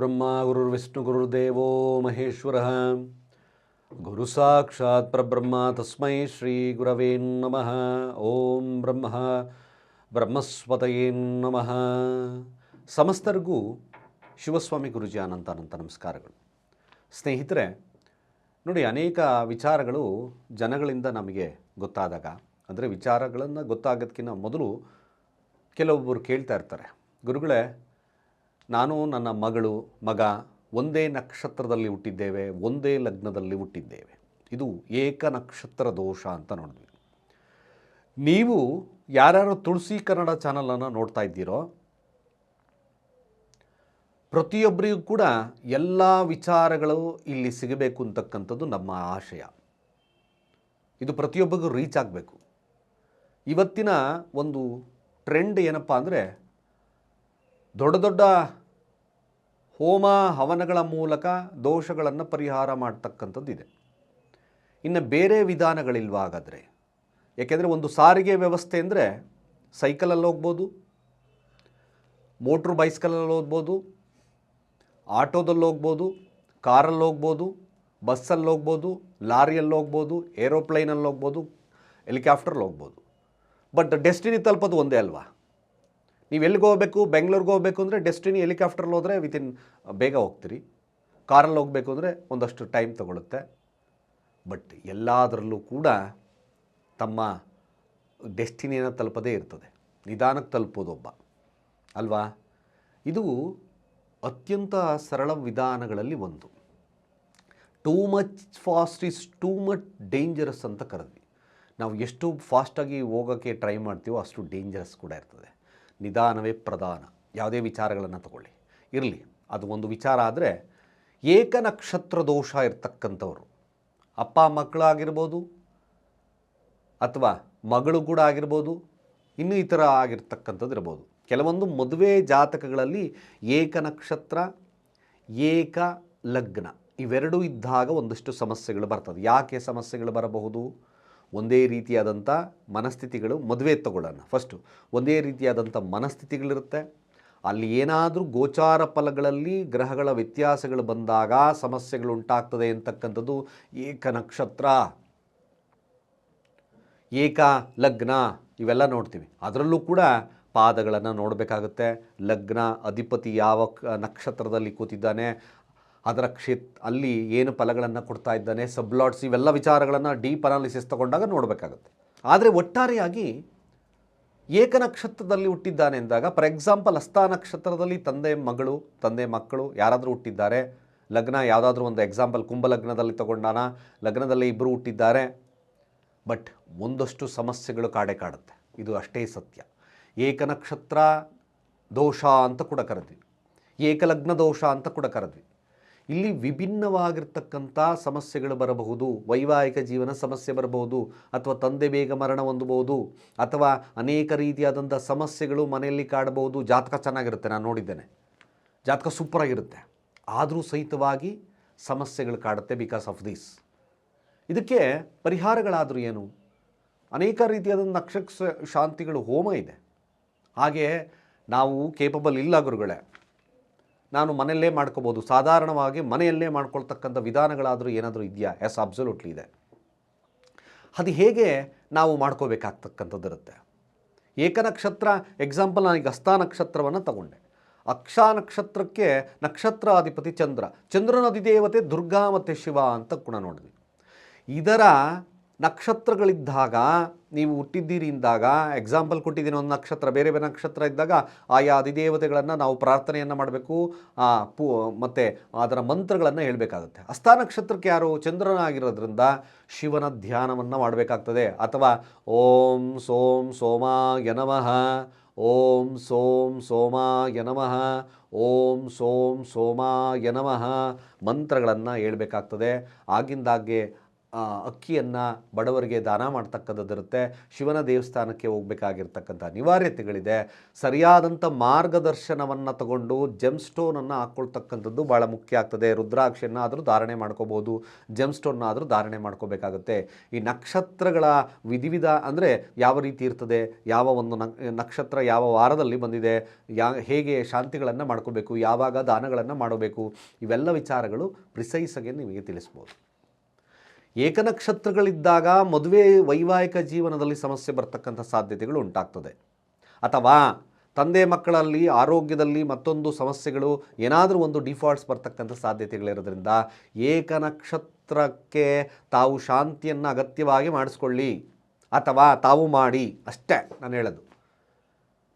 ಗುರುರ್ಬ್ರಹ್ಮ ಗುರುರ್ವಿಷ್ಣು ಗುರುರ್ದೇವೋ ಮಹೇಶ್ವರ ಗುರು ಸಾಕ್ಷಾತ್ ಪರಬ್ರಹ್ಮ ತಸ್ಮೈ ಶ್ರೀ ಗುರವೇ ನಮಃ ಓಂ ಬ್ರಹ್ಮ ಬ್ರಹ್ಮಸ್ವತಯೇ ನಮಃ ಸಮಸ್ತರಿಗೂ ಶಿವಸ್ವಾಮಿ ಗುರುಜಿ ಅನಂತ ಅನಂತ ನಮಸ್ಕಾರಗಳು. ಸ್ನೇಹಿತರೆ, ನೋಡಿ ಅನೇಕ ವಿಚಾರಗಳು ಜನಗಳಿಂದ ನಮಗೆ ಗೊತ್ತಾದಾಗ, ಅಂದರೆ ವಿಚಾರಗಳನ್ನು ಗೊತ್ತಾಗೋದಕ್ಕಿಂತ ಮೊದಲು ಕೆಲವೊಬ್ಬರು ಕೇಳ್ತಾ ಇರ್ತಾರೆ. ಗುರುಗಳೇ ನಾನು ನನ್ನ ಮಗಳು, ಮಗ ಒಂದೇ ನಕ್ಷತ್ರದಲ್ಲಿ ಹುಟ್ಟಿದ್ದೇವೆ, ಒಂದೇ ಲಗ್ನದಲ್ಲಿ ಹುಟ್ಟಿದ್ದೇವೆ. ಇದು ಏಕ ನಕ್ಷತ್ರ ದೋಷ ಅಂತ ನೋಡಿದ್ವಿ. ನೀವು ಯಾರ್ಯಾರು ತುಳಸಿ ಕನ್ನಡ ಚಾನಲನ್ನು ನೋಡ್ತಾ ಇದ್ದೀರೋ, ಪ್ರತಿಯೊಬ್ಬರಿಗೂ ಕೂಡ ಎಲ್ಲ ವಿಚಾರಗಳು ಇಲ್ಲಿ ಸಿಗಬೇಕು ಅಂತಕ್ಕಂಥದ್ದು ನಮ್ಮ ಆಶಯ. ಇದು ಪ್ರತಿಯೊಬ್ಬರಿಗೂ ರೀಚ್ ಆಗಬೇಕು. ಇವತ್ತಿನ ಒಂದು ಟ್ರೆಂಡ್ ಏನಪ್ಪ ಅಂದರೆ, ದೊಡ್ಡ ದೊಡ್ಡ ಹೋಮ ಹವನಗಳ ಮೂಲಕ ದೋಷಗಳನ್ನು ಪರಿಹಾರ ಮಾಡ್ತಕ್ಕಂಥದ್ದಿದೆ. ಇನ್ನು ಬೇರೆ ವಿಧಾನಗಳಿಲ್ವ ಹಾಗಾದರೆ ಯಾಕೆಂದರೆ ಒಂದು ಸಾರಿಗೆ ವ್ಯವಸ್ಥೆ ಅಂದರೆ ಸೈಕಲಲ್ಲಿ ಹೋಗ್ಬೋದು, ಮೋಟ್ರ್ ಬೈಸ್ಕಲಲ್ಲಿ ಹೋಗ್ಬೋದು, ಆಟೋದಲ್ಲಿ ಹೋಗ್ಬೋದು, ಕಾರಲ್ಲಿ ಹೋಗ್ಬೋದು, ಬಸ್ಸಲ್ಲಿ ಹೋಗ್ಬೋದು, ಲಾರಿಯಲ್ಲಿ ಹೋಗ್ಬೋದು, ಏರೋಪ್ಲೈನಲ್ಲಿ ಹೋಗ್ಬೋದು ಹೆಲಿಕಾಪ್ಟ್ರಲ್ಲಿ ಹೋಗ್ಬೋದು. ಬಟ್ ಡೆಸ್ಟಿನಿ ತಲುಪೋದು ಒಂದೇ ಅಲ್ವಾ? ನೀವು ಎಲ್ಲಿಗೆ ಹೋಗಬೇಕು, ಬೆಂಗಳೂರಿಗೆ ಹೋಗಬೇಕು ಅಂದರೆ ಡೆಸ್ಟಿನಿ ಹೆಲಿಕಾಪ್ಟ್ರಲ್ಲಿ ಹೋದರೆ ವಿತಿನ್ ಬೇಗ ಹೋಗ್ತೀರಿ. ಕಾರಲ್ಲಿ ಹೋಗಬೇಕು ಅಂದರೆ ಒಂದಷ್ಟು ಟೈಮ್ ತಗೊಳುತ್ತೆ. ಬಟ್ ಎಲ್ಲದರಲ್ಲೂ ಕೂಡ ತಮ್ಮ ಡೆಸ್ಟಿನಿಯನ್ನು ತಲುಪದೇ ಇರ್ತದೆ. ನಿಧಾನಕ್ಕೆ ತಲುಪೋದು ಒಬ್ಬ. ಅಲ್ವಾ? ಇದು ಅತ್ಯಂತ ಸರಳ ವಿಧಾನಗಳಲ್ಲಿ ಒಂದು. Too much fast is too much dangerous ಅಂತ ಕರೆದ್ವಿ. ನಾವು ಎಷ್ಟು ಫಾಸ್ಟಾಗಿ ಹೋಗೋಕ್ಕೆ ಟ್ರೈ ಮಾಡ್ತೀವೋ ಅಷ್ಟು ಡೇಂಜರಸ್ ಕೂಡ ಇರ್ತದೆ. ನಿಧಾನವೇ ಪ್ರಧಾನ. ಯಾವುದೇ ವಿಚಾರಗಳನ್ನು ತಗೊಳ್ಳಿ. ಇರಲಿ. ಅದು ಒಂದು ವಿಚಾರ ಆದರೆ ಏಕನಕ್ಷತ್ರ ದೋಷ ಇರ್ತಕ್ಕಂಥವ್ರು. ಅಪ್ಪ ಮಕ್ಕಳಾಗಿರ್ಬೋದು ಅಥವಾ ಮಗಳು ಕೂಡ ಆಗಿರ್ಬೋದು, ಇನ್ನೂ ಈ ಥರ ಆಗಿರ್ತಕ್ಕಂಥದ್ದು ಇರ್ಬೋದು. ಕೆಲವೊಂದು ಮದುವೆ ಜಾತಕಗಳಲ್ಲಿ ಏಕನಕ್ಷತ್ರ ಏಕ ಲಗ್ನ ಇವೆರಡೂ ಇದ್ದಾಗ ಒಂದಷ್ಟು ಸಮಸ್ಯೆಗಳು ಬರ್ತದೆ. ಯಾಕೆ ಸಮಸ್ಯೆಗಳು ಬರಬಹುದು? ಒಂದೇ ರೀತಿಯಾದಂಥ ಮನಸ್ಥಿತಿಗಳು ಮದುವೆ ತಗೊಳ್ಳೋಣ. ಫಸ್ಟು ಒಂದೇ ರೀತಿಯಾದಂಥ ಮನಸ್ಥಿತಿಗಳಿರುತ್ತೆ. ಅಲ್ಲಿ ಏನಾದರೂ ಗೋಚಾರ ಫಲಗಳಲ್ಲಿ ಗ್ರಹಗಳ ವ್ಯತ್ಯಾಸಗಳು ಬಂದಾಗ ಸಮಸ್ಯೆಗಳು ಉಂಟಾಗ್ತದೆ ಅಂತಕ್ಕಂಥದ್ದು ಏಕ ನಕ್ಷತ್ರ ಏಕ ಲಗ್ನ ಇವೆಲ್ಲ ನೋಡ್ತೀವಿ. ಅದರಲ್ಲೂ ಕೂಡ ಪಾದಗಳನ್ನು ನೋಡಬೇಕಾಗುತ್ತೆ. ಲಗ್ನ ಅಧಿಪತಿ ಯಾವ ನಕ್ಷತ್ರದಲ್ಲಿ ಕೂತಿದ್ದಾನೆ ಅದರ ಕ್ಷೇತ್ ಅಲ್ಲಿ ಏನು ಫಲಗಳನ್ನು ಕೊಡ್ತಾ ಇದ್ದಾನೆ ಸಬ್ಲಾಟ್ಸ್ ಇವೆಲ್ಲ ವಿಚಾರಗಳನ್ನು ಡೀಪ್ ಅನಾಲಿಸಿಸ್ ತಗೊಂಡಾಗ ನೋಡಬೇಕಾಗುತ್ತೆ. ಆದರೆ ಒಟ್ಟಾರೆಯಾಗಿ ಏಕನಕ್ಷತ್ರದಲ್ಲಿ ಹುಟ್ಟಿದ್ದಾನೆ ಎಂದಾಗ ಫಾರ್ ಎಕ್ಸಾಂಪಲ್ ಹಸ್ತ ನಕ್ಷತ್ರದಲ್ಲಿ ತಂದೆ ಮಗಳು, ತಂದೆ ಮಕ್ಕಳು ಯಾರಾದರೂ ಹುಟ್ಟಿದ್ದಾರೆ, ಲಗ್ನ ಯಾವುದಾದ್ರೂ ಒಂದು ಎಕ್ಸಾಂಪಲ್ ಕುಂಭಲಗ್ನದಲ್ಲಿ ತಗೊಂಡಾನ, ಲಗ್ನದಲ್ಲಿ ಇಬ್ಬರು ಹುಟ್ಟಿದ್ದಾರೆ, ಬಟ್ ಒಂದಷ್ಟು ಸಮಸ್ಯೆಗಳು ಕಾಡೆ ಕಾಡುತ್ತೆ. ಇದು ಅಷ್ಟೇ ಸತ್ಯ. ಏಕನಕ್ಷತ್ರ ದೋಷ ಅಂತ ಕೂಡ ಕರೆದ್ವಿ. ಏಕಲಗ್ನ ದೋಷ ಅಂತ ಕೂಡ ಕರೆದ್ವಿ. ಇಲ್ಲಿ ವಿಭಿನ್ನವಾಗಿರ್ತಕ್ಕಂಥ ಸಮಸ್ಯೆಗಳು ಬರಬಹುದು, ವೈವಾಹಿಕ ಜೀವನ ಸಮಸ್ಯೆ ಬರಬಹುದು, ಅಥವಾ ತಂದೆ ಬೇಗ ಮರಣ ಹೊಂದಬಹುದು, ಅಥವಾ ಅನೇಕ ರೀತಿಯಾದಂಥ ಸಮಸ್ಯೆಗಳು ಮನೆಯಲ್ಲಿ ಕಾಡಬಹುದು. ಜಾತಕ ಚೆನ್ನಾಗಿರುತ್ತೆ, ನಾನು ನೋಡಿದ್ದೇನೆ. ಜಾತಕ ಸೂಪರಾಗಿರುತ್ತೆ. ಆದರೂ ಸಹಿತವಾಗಿ ಸಮಸ್ಯೆಗಳು ಕಾಡುತ್ತೆ ಬಿಕಾಸ್ ಆಫ್ ದಿಸ್ ಇದಕ್ಕೆ ಪರಿಹಾರಗಳಾದರೂ ಏನು? ಅನೇಕ ರೀತಿಯಾದ ನಕ್ಷತ್ರ ಶಾಂತಿಗಳು ಹೋಮ ಇದೆ. ಹಾಗೆ ನಾವು ಕೇಪಬಲ್ ಇಲ್ಲ ಗುರುಗಳೇ. ನಾನು ಮನೆಯಲ್ಲೇ ಮಾಡ್ಕೋಬೋದು. ಸಾಧಾರಣವಾಗಿ ಮನೆಯಲ್ಲೇ ಮಾಡ್ಕೊಳ್ತಕ್ಕಂಥ ವಿಧಾನಗಳಾದರೂ ಏನಾದರೂ ಇದೆಯಾ? ಎಸ್ ಅಬ್ಸಲ್ಯೂಟ್ಲಿ ಇದೆ. ಅದು ಹೇಗೆ ನಾವು ಮಾಡ್ಕೋಬೇಕಾಗ್ತಕ್ಕಂಥದ್ದಿರುತ್ತೆ ಏಕನಕ್ಷತ್ರ ಎಕ್ಸಾಂಪಲ್ ನಾನೀಗ ಹಸ್ತ ನಕ್ಷತ್ರವನ್ನು ತಗೊಂಡೆ. ಅಕ್ಷ ನಕ್ಷತ್ರಕ್ಕೆ ನಕ್ಷತ್ರಾಧಿಪತಿ ಚಂದ್ರ. ಚಂದ್ರನದಿ ದೇವತೆ ದುರ್ಗಾ ಮತ್ತು ಶಿವ ಅಂತ ಕೂಡ ನೋಡಿದ್ವಿ. ಇದರ ನಕ್ಷತ್ರಗಳಿದ್ದಾಗ, ನೀವು ಹುಟ್ಟಿದ್ದೀರಿ ಇಂದಾಗ ಎಕ್ಸಾಂಪಲ್ ಕೊಟ್ಟಿದ್ದೀನಿ, ಒಂದು ನಕ್ಷತ್ರ, ಬೇರೆ ಬೇರೆ ನಕ್ಷತ್ರ ಇದ್ದಾಗ, ಆಯಾ ಅಧಿದೇವತೆಗಳನ್ನು ನಾವು ಪ್ರಾರ್ಥನೆಯನ್ನು ಮಾಡಬೇಕು ಪೂ, ಮತ್ತು ಅದರ ಮಂತ್ರಗಳನ್ನು ಹೇಳಬೇಕಾಗುತ್ತೆ. ಹಸ್ತ ನಕ್ಷತ್ರಕ್ಕೆ ಯಾರು ಚಂದ್ರನಾಗಿರೋದ್ರಿಂದ ಶಿವನ ಧ್ಯಾನವನ್ನು ಮಾಡಬೇಕಾಗ್ತದೆ. ಅಥವಾ ಓಂ ಸೋಂ ಸೋಮಾಯ ನಮಃ, ಓಂ ಸೋಂ ಸೋಮಾಯ ನಮಃ, ಓಂ ಸೋಂ ಸೋಮಾಯ ನಮಃ ಮಂತ್ರಗಳನ್ನು ಹೇಳಬೇಕಾಗ್ತದೆ. ಆಗಿಂದಾಗ್ಗೆ ಅಕ್ಕಿಯನ್ನು ಬಡವರಿಗೆ ದಾನ ಮಾಡ್ತಕ್ಕಂಥದ್ದಿರುತ್ತೆ. ಶಿವನ ದೇವಸ್ಥಾನಕ್ಕೆ ಹೋಗಬೇಕಾಗಿರ್ತಕ್ಕಂಥ ಅನಿವಾರ್ಯತೆಗಳಿದೆ. ಸರಿಯಾದಂಥ ಮಾರ್ಗದರ್ಶನವನ್ನು ತಗೊಂಡು ಜೆಮ್ ಸ್ಟೋನನ್ನು ಹಾಕ್ಕೊಳ್ತಕ್ಕಂಥದ್ದು ಭಾಳ ಮುಖ್ಯ ಆಗ್ತದೆ. ರುದ್ರಾಕ್ಷಿಯನ್ನು ಆದರೂ ಧಾರಣೆ ಮಾಡ್ಕೋಬೋದು. ಜೆಮ್ ಸ್ಟೋನ್ನ ಆದರೂ ಧಾರಣೆ ಮಾಡ್ಕೋಬೇಕಾಗುತ್ತೆ. ಈ ನಕ್ಷತ್ರಗಳ ವಿಧಿವಿಧ ಅಂದರೆ ಯಾವ ರೀತಿ ಇರ್ತದೆ? ಯಾವ ಒಂದು ನಕ್ಷತ್ರ ಯಾವ ವಾರದಲ್ಲಿ ಬಂದಿದೆ? ಯಾ, ಹೇಗೆ ಶಾಂತಿಗಳನ್ನು ಮಾಡ್ಕೋಬೇಕು? ಯಾವಾಗ ದಾನಗಳನ್ನು ಮಾಡಬೇಕು? ಇವೆಲ್ಲ ವಿಚಾರಗಳು ಪ್ರಿಸೈಸಾಗಿ ನಿಮಗೆ ತಿಳಿಸ್ಬೋದು. ಏಕನಕ್ಷತ್ರಗಳಿದ್ದಾಗ ಮದುವೆ ವೈವಾಹಿಕ ಜೀವನದಲ್ಲಿ ಸಮಸ್ಯೆ ಬರ್ತಕ್ಕಂಥ ಸಾಧ್ಯತೆಗಳು ಉಂಟಾಗ್ತದೆ. ಅಥವಾ ತಂದೆ ಮಕ್ಕಳಲ್ಲಿ, ಆರೋಗ್ಯದಲ್ಲಿ ಮತ್ತೊಂದು ಸಮಸ್ಯೆಗಳು, ಏನಾದರೂ ಒಂದು ಡಿಫಾಲ್ಟ್ಸ್ ಬರ್ತಕ್ಕಂಥ ಸಾಧ್ಯತೆಗಳಿರೋದ್ರಿಂದ ಏಕನಕ್ಷತ್ರಕ್ಕೆ ತಾವು ಶಾಂತಿಯನ್ನು ಅಗತ್ಯವಾಗಿ ಮಾಡಿಸ್ಕೊಳ್ಳಿ. ಅಥವಾ ತಾವು ಮಾಡಿ. ಅಷ್ಟೇ ನಾನು ಹೇಳೋದು.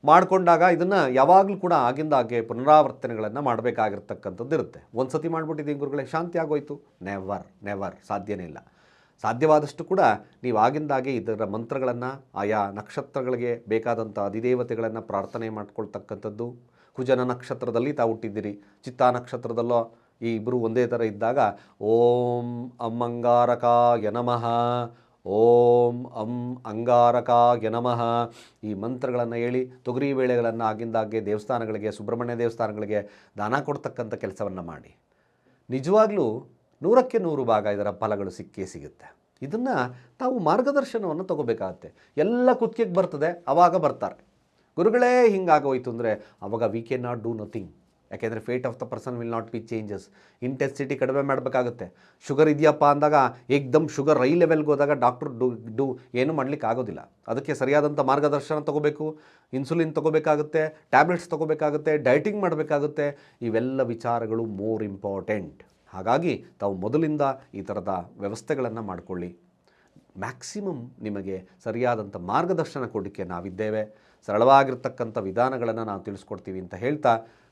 ಮಾಡಿಕೊಂಡಾಗ ಇದನ್ನು ಯಾವಾಗಲೂ ಕೂಡ ಆಗಿಂದಾಗೆ ಪುನರಾವರ್ತನೆಗಳನ್ನು ಮಾಡಬೇಕಾಗಿರ್ತಕ್ಕಂಥದ್ದು ಇರುತ್ತೆ. ಒಂದು ಸತಿ ಮಾಡಿಬಿಟ್ಟಿದ್ದೀನಿ ಗುರುಗಳೇ, ಶಾಂತಿ ಆಗೋಯ್ತು. ನೆವರ್ ನೆವರ್ ಸಾಧ್ಯನೇ ಇಲ್ಲ. ಸಾಧ್ಯವಾದಷ್ಟು ಕೂಡ ನೀವು ಆಗಿಂದಾಗೆ ಇದರ ಮಂತ್ರಗಳನ್ನು, ಆಯಾ ನಕ್ಷತ್ರಗಳಿಗೆ ಬೇಕಾದಂಥ ಅಧಿದೇವತೆಗಳನ್ನು ಪ್ರಾರ್ಥನೆ ಮಾಡ್ಕೊಳ್ತಕ್ಕಂಥದ್ದು. ಕುಜನ ನಕ್ಷತ್ರದಲ್ಲಿ ತಾವು ಹುಟ್ಟಿದ್ದೀರಿ. ಚಿತ್ತಾ ನಕ್ಷತ್ರದಲ್ಲೋ ಈ ಇಬ್ಬರು ಒಂದೇ ಥರ ಇದ್ದಾಗ, ಓಂ ಅಮ್ಮಂಗಾರಕಾಯ ನಮಃ. ಓಂ ಅಂ ಅಂಗಾರಕಾಗೆ ನಮಃ. ಈ ಮಂತ್ರಗಳನ್ನು ಹೇಳಿ ತೊಗರಿ ಬೇಳೆಗಳನ್ನು ಆಗಿಂದಾಗೆ ದೇವಸ್ಥಾನಗಳಿಗೆ, ಸುಬ್ರಹ್ಮಣ್ಯ ದೇವಸ್ಥಾನಗಳಿಗೆ ದಾನ ಕೊಡ್ತಕ್ಕಂಥ ಕೆಲಸವನ್ನು ಮಾಡಿ. ನಿಜವಾಗ್ಲೂ ನೂರಕ್ಕೆ ನೂರು ಭಾಗ ಇದರ ಫಲಗಳು ಸಿಕ್ಕೇ ಸಿಗುತ್ತೆ. ಇದನ್ನು ತಾವು ಮಾರ್ಗದರ್ಶನವನ್ನು ತಗೋಬೇಕಾಗತ್ತೆ. ಎಲ್ಲ ಕುತ್ತಿಗೆಗೆ ಬರ್ತದೆ ಆವಾಗ ಬರ್ತಾರೆ. ಗುರುಗಳೇ ಹಿಂಗಾಗೋಯ್ತು ಅಂದರೆ ಅವಾಗ we can not do nothing ಯಾಕೆಂದರೆ fate of the person will not be changes intensity ಕಡಿಮೆ ಮಾಡಬೇಕಾಗುತ್ತೆ. ಶುಗರ್ ಇದೆಯಪ್ಪ ಅಂದಾಗ ಏಕ್ದಮ್ ಶುಗರ್ ರೈ ಲೆವೆಲ್ಗೆ ಹೋದಾಗ ಡಾಕ್ಟ್ರು ಡು ಡು ಏನು ಮಾಡಲಿಕ್ಕೆ ಆಗೋದಿಲ್ಲ. ಅದಕ್ಕೆ ಸರಿಯಾದಂಥ ಮಾರ್ಗದರ್ಶನ ತಗೋಬೇಕು ಇನ್ಸುಲಿನ್ ತಗೋಬೇಕಾಗುತ್ತೆ ಟ್ಯಾಬ್ಲೆಟ್ಸ್ ತಗೋಬೇಕಾಗುತ್ತೆ ಡಯಟಿಂಗ್ ಮಾಡಬೇಕಾಗುತ್ತೆ. ಇವೆಲ್ಲ ವಿಚಾರಗಳು ಮೋರ್ ಇಂಪಾರ್ಟೆಂಟ್ ಹಾಗಾಗಿ ತಾವು ಮೊದಲಿಂದ ಈ ಥರದ ವ್ಯವಸ್ಥೆಗಳನ್ನು ಮಾಡಿಕೊಳ್ಳಿ. ಮ್ಯಾಕ್ಸಿಮಮ್ ನಿಮಗೆ ಸರಿಯಾದಂಥ ಮಾರ್ಗದರ್ಶನ ಕೊಡಲಿಕ್ಕೆ ನಾವಿದ್ದೇವೆ. ಸರಳವಾಗಿರ್ತಕ್ಕಂಥ ವಿಧಾನಗಳನ್ನು ನಾವು ತಿಳಿಸ್ಕೊಡ್ತೀವಿ ಅಂತ ಹೇಳ್ತಾ